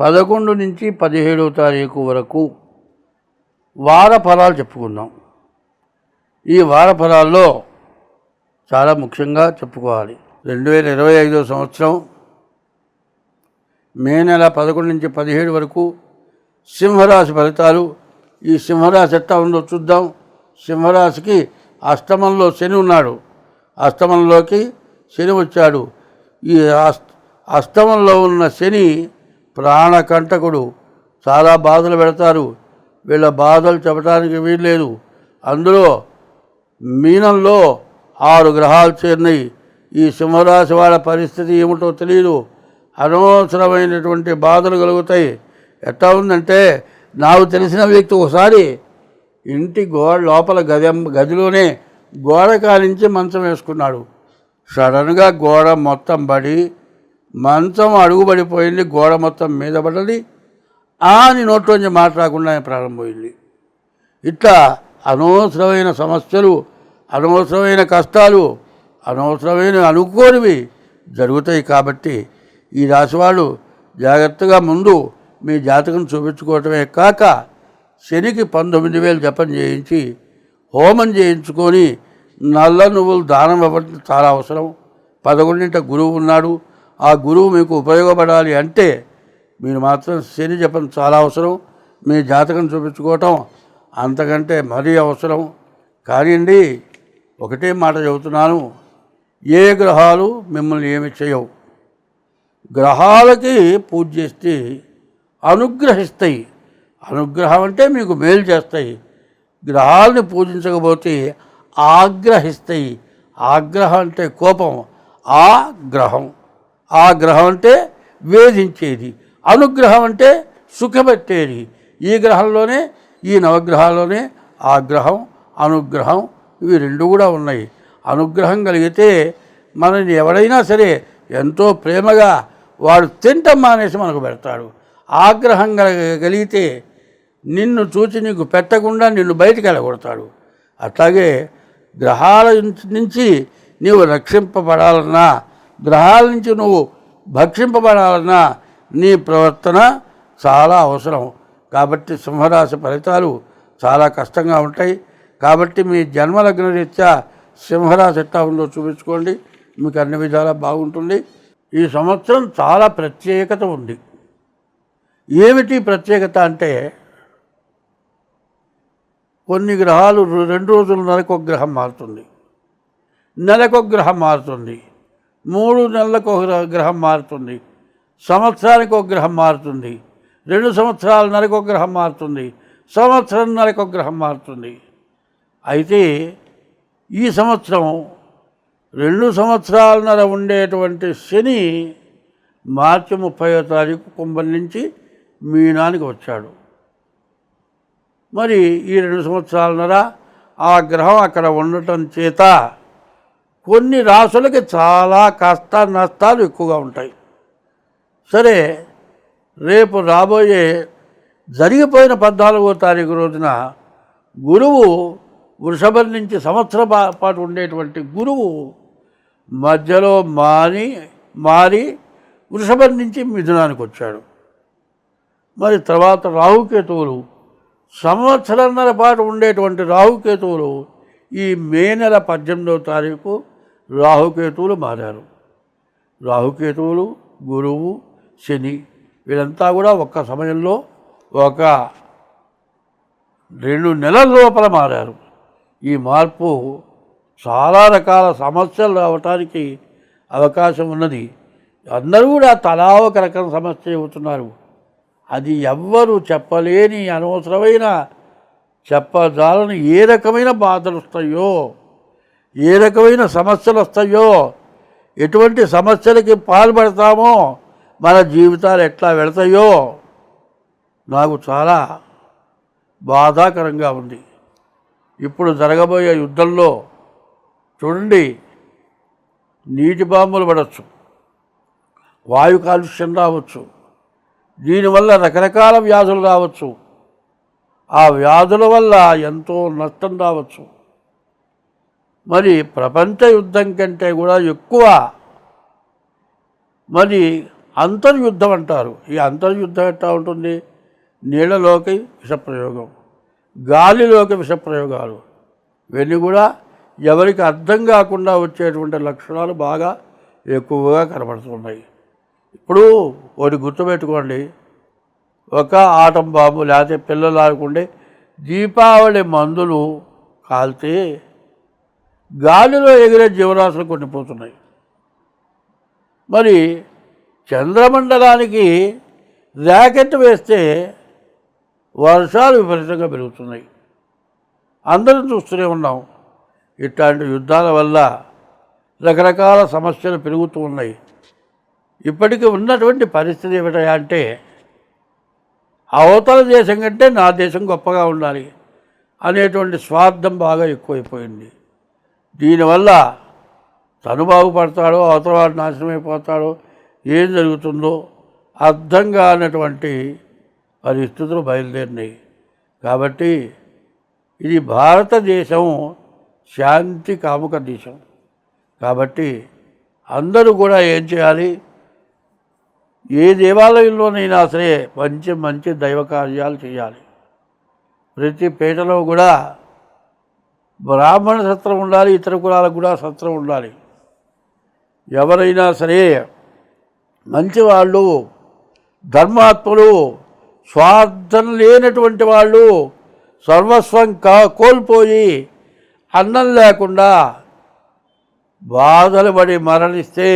పదకొండు నుంచి పదిహేడవ తారీఖు వరకు వార ఫలాలు చెప్పుకుందాం. ఈ వార ఫలాల్లో చాలా ముఖ్యంగా చెప్పుకోవాలి. రెండు వేల ఇరవై ఐదో సంవత్సరం మే నెల పదకొండు నుంచి పదిహేడు వరకు సింహరాశి ఫలితాలు. ఈ సింహరాశి ఎట్లా ఉందో చూద్దాం. సింహరాశికి అష్టమంలో శని ఉన్నాడు. అష్టమంలోకి శని వచ్చాడు. ఈ అస్- అష్టమంలో ఉన్న శని ప్రాణకంటకుడు చాలా బాధలు పెడతారు. వీళ్ళ బాధలు చెప్పడానికి వీల్లేదు. అందులో మీనంలో ఆరు గ్రహాలు చేరినాయి. ఈ సింహరాశి వాళ్ళ పరిస్థితి ఏమిటో తెలియదు అనవసరమైనటువంటి బాధలు కలుగుతాయి. ఎట్లా ఉందంటే నాకు తెలిసిన వ్యక్తి ఒకసారి ఇంటి గోడ లోపల గది గదిలోనే గోడ కాలించి మంచం వేసుకున్నాడు. సడన్గా గోడ మొత్తం పడి మంచం అడుగుబడిపోయింది గోడ మొత్తం మీద పడ్డది. అని నోట్లోంచి మాట్లాడకుండా ప్రారంభమైంది. ఇట్లా అనవసరమైన సమస్యలు అనవసరమైన కష్టాలు అనవసరమైన అనుకోనివి జరుగుతాయి కాబట్టి ఈ రాశివాళ్ళు జాగ్రత్తగా ముందు మీ జాతకం చూపించుకోవటమే కాక శనికి పంతొమ్మిది వేలు జపం చేయించి హోమం చేయించుకొని నల్ల నువ్వులు దానం ఇవ్వడం చాలా అవసరం. పదకొండింట గురువు ఉన్నాడు. ఆ గురువు మీకు ఉపయోగపడాలి అంటే మీరు మాత్రం శని జపం చాలా అవసరం. మీ జాతకం చూపించుకోవటం అంతకంటే మరీ అవసరం. కానివ్వండి ఒకటే మాట చెబుతున్నాను. ఏ గ్రహాలు మిమ్మల్ని ఏమి చేయవు. గ్రహాలకి పూజ చేస్తే అనుగ్రహిస్తాయి. అనుగ్రహం అంటే మీకు మేలు చేస్తాయి. గ్రహాలని పూజించకపోతే ఆగ్రహిస్తాయి. ఆగ్రహం అంటే కోపం. ఆ గ్రహం. ఆ గ్రహం అంటే వేధించేది అనుగ్రహం అంటే సుఖపెట్టేది. ఈ గ్రహంలోనే ఈ నవగ్రహాల్లోనే ఆగ్రహం అనుగ్రహం ఇవి రెండు కూడా ఉన్నాయి. అనుగ్రహం కలిగితే మనని ఎవడైనా సరే ఎంతో ప్రేమగా వాడు తింటం మానేసి మనకు పెడతాడు. ఆగ్రహం కలిగితే నిన్ను చూచి నీకు పెట్టకుండా నిన్ను బయటికి వెళ్ళగొడతాడు. అట్లాగే గ్రహాల నుంచి నీవు రక్షింపబడాలన్నా గ్రహాల నుంచి నువ్వు భక్షింపబడాలన్నా నీ ప్రవర్తన చాలా అవసరం. కాబట్టి సింహరాశి ఫలితాలు చాలా కష్టంగా ఉంటాయి. కాబట్టి మీ జన్మలగ్న రీత్యా సింహరాశి ఎట్లా ఉందో చూపించుకోండి. మీకు అన్ని విధాలా బాగుంటుంది. ఈ సంవత్సరం చాలా ప్రత్యేకత ఉంది. ఏమిటి ప్రత్యేకత అంటే కొన్ని గ్రహాలు రెండు రోజుల నెలకు ఒక గ్రహం మారుతుంది. నెలకు ఒక గ్రహం మారుతుంది. మూడు నెలలకు ఒక గ్రహ- గ్రహం మారుతుంది. సంవత్సరానికి ఒక గ్రహం మారుతుంది. రెండు సంవత్సరాల నెలకు ఒక గ్రహం మారుతుంది. సంవత్సరం నెలకు ఒక గ్రహం మారుతుంది. అయితే ఈ సంవత్సరం రెండు సంవత్సరాలన్నర ఉండేటువంటి శని మార్చి ముప్పై తారీఖు కుంభం నుంచి మీనానికి వచ్చాడు. మరి ఈ రెండు సంవత్సరాలన్నర ఆ గ్రహం అక్కడ ఉండటం చేత కొన్ని రాసులకి చాలా కష్ట నష్టాలు ఎక్కువగా ఉంటాయి. సరే రేపు రాబోయే జరిగిపోయిన పద్నాలుగో తారీఖు రోజున గురువు వృషభం నుంచి సంవత్సర పాటు ఉండేటువంటి గురువు మధ్యలో మాని మారి వృషభం నుంచి మిథునానికి వచ్చాడు. మరి తర్వాత రాహుకేతువులు సంవత్సరంన్నర పాటు ఉండేటువంటి రాహుకేతువులు ఈ మే నెల పద్దెనిమిదవ తారీఖు రాహుకేతువులు మారారు. రాహుకేతువులు గురువు శని వీళ్ళంతా కూడా ఒక్క సమయంలో ఒక రెండు నెలల లోపల మారారు. ఈ మార్పు చాలా రకాల సమస్యలు రావటానికి అవకాశం ఉన్నది. అందరూ కూడా తలా ఒక రకం సమస్య చెబుతున్నారు. అది ఎవ్వరు చెప్పలేని అనవసరమైన చెప్పజాలని ఏ రకమైన బాధలు వస్తాయో ఏ రకమైన సమస్యలు వస్తాయో ఎటువంటి సమస్యలకి పాల్పడతామో మన జీవితాలు ఎట్లా వెళతాయో నాకు చాలా బాధాకరంగా ఉంది. ఇప్పుడు జరగబోయే యుద్ధంలో చూడండి నీటి బాంబులు పడవచ్చు వాయు కాలుష్యం రావచ్చు దీనివల్ల రకరకాల వ్యాధులు రావచ్చు. ఆ వ్యాధుల వల్ల ఎంతో నష్టం రావచ్చు. మరి ప్రపంచ యుద్ధం కంటే కూడా ఎక్కువ మరి అంతర్యుద్ధం అంటారు. ఈ అంతర్యుద్ధం ఎట్లా ఉంటుంది? నీళ్ళలోకి విషప్రయోగం గాలిలోకి విషప్రయోగాలు. ఇవన్నీ కూడా ఎవరికి అర్థం కాకుండా వచ్చేటువంటి లక్షణాలు బాగా ఎక్కువగా కనబడుతున్నాయి. ఇప్పుడు ఒకటి గుర్తుపెట్టుకోండి. ఒక ఆటం బాంబు లేకపోతే పిల్లలు ఆడుకుంటే దీపావళి మందులు కాల్తే గాలిలో ఎగిరే జీవరాశులు కొన్ని పోతున్నాయి. మరి చంద్రమండలానికి ర్యాకెట్ వేస్తే వర్షాలు విపరీతంగా పెరుగుతున్నాయి. అందరం చూస్తూనే ఉన్నాం. ఇట్లాంటి యుద్ధాల వల్ల రకరకాల సమస్యలు పెరుగుతూ ఉన్నాయి. ఇప్పటికీ ఉన్నటువంటి పరిస్థితి ఏమిటయా అంటే అవతల దేశం కంటే నా దేశం గొప్పగా ఉండాలి అనేటువంటి స్వార్థం బాగా ఎక్కువైపోయింది. దీనివల్ల తను బాగుపడతాడో అవతల వాడు నాశనం అయిపోతాడో ఏం జరుగుతుందో అర్థం కానటువంటి పరిస్థితులు బయలుదేరినాయి. కాబట్టి ఇది భారతదేశం శాంతి కాముక దేశం. కాబట్టి అందరూ కూడా ఏం చేయాలి? ఏ దేవాలయంలోనైనా సరే మంచి మంచి దైవ కార్యాలు చేయాలి. ప్రతి పేటలో కూడా బ్రాహ్మణ సత్రం ఉండాలి ఇతర కులాలకు కూడా సత్రం ఉండాలి. ఎవరైనా సరే మంచివాళ్ళు ధర్మాత్ములు స్వార్థం లేనటువంటి వాళ్ళు సర్వస్వం కా కోల్పోయి అన్నం లేకుండా బాధలు పడి మరణిస్తే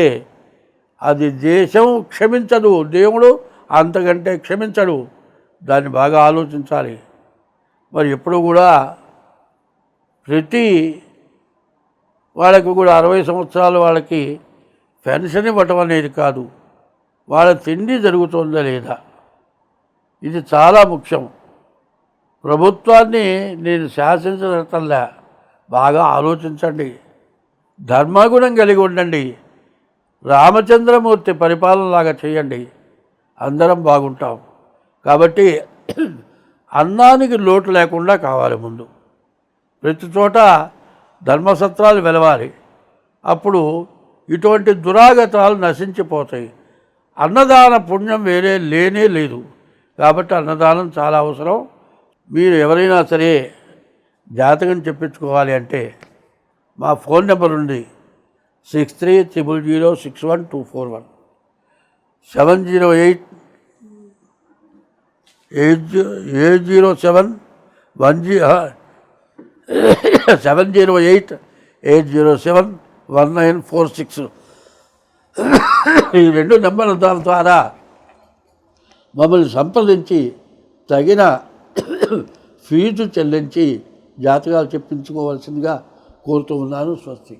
అది దేశం క్షమించదు. దేవుడు అంతకంటే క్షమించడు. దాన్ని బాగా ఆలోచించాలి. మరి ఎప్పుడు కూడా ప్రతి వాళ్ళకి కూడా అరవై సంవత్సరాలు వాళ్ళకి పెన్షన్ ఇవ్వటం అనేది కాదు. వాళ్ళ తిండి జరుగుతుందా లేదా? ఇది చాలా ముఖ్యం. ప్రభుత్వాన్ని నేను శాసించటంలా బాగా ఆలోచించండి. ధర్మగుణం కలిగి ఉండండి. రామచంద్రమూర్తి పరిపాలనలాగా చేయండి. అందరం బాగుంటాం. కాబట్టి అన్నానికి లోటు లేకుండా కావాలి ముందు. ప్రతి చోట ధర్మసత్రాలు వెలవాలి. అప్పుడు ఇటువంటి దురాగతాలు నశించిపోతాయి. అన్నదాన పుణ్యం వేరే లేనే లేదు. కాబట్టి అన్నదానం చాలా అవసరం. మీరు ఎవరైనా సరే జాతకం చెప్పించుకోవాలి అంటే మా ఫోన్ నెంబర్ ఉంది. Six three triple zero six one two four one. Seven zero eight eight zero eight zero seven one G seven zero eight eight zero seven one nine four six. ఈ రెండు నెంబర్ల దాని ద్వారా మమ్మల్ని సంప్రదించి తగిన fee చెల్లించి జాతకాలు చెప్పించుకోవాల్సిందిగా కోరుతూ ఉన్నాను స్వస్తి.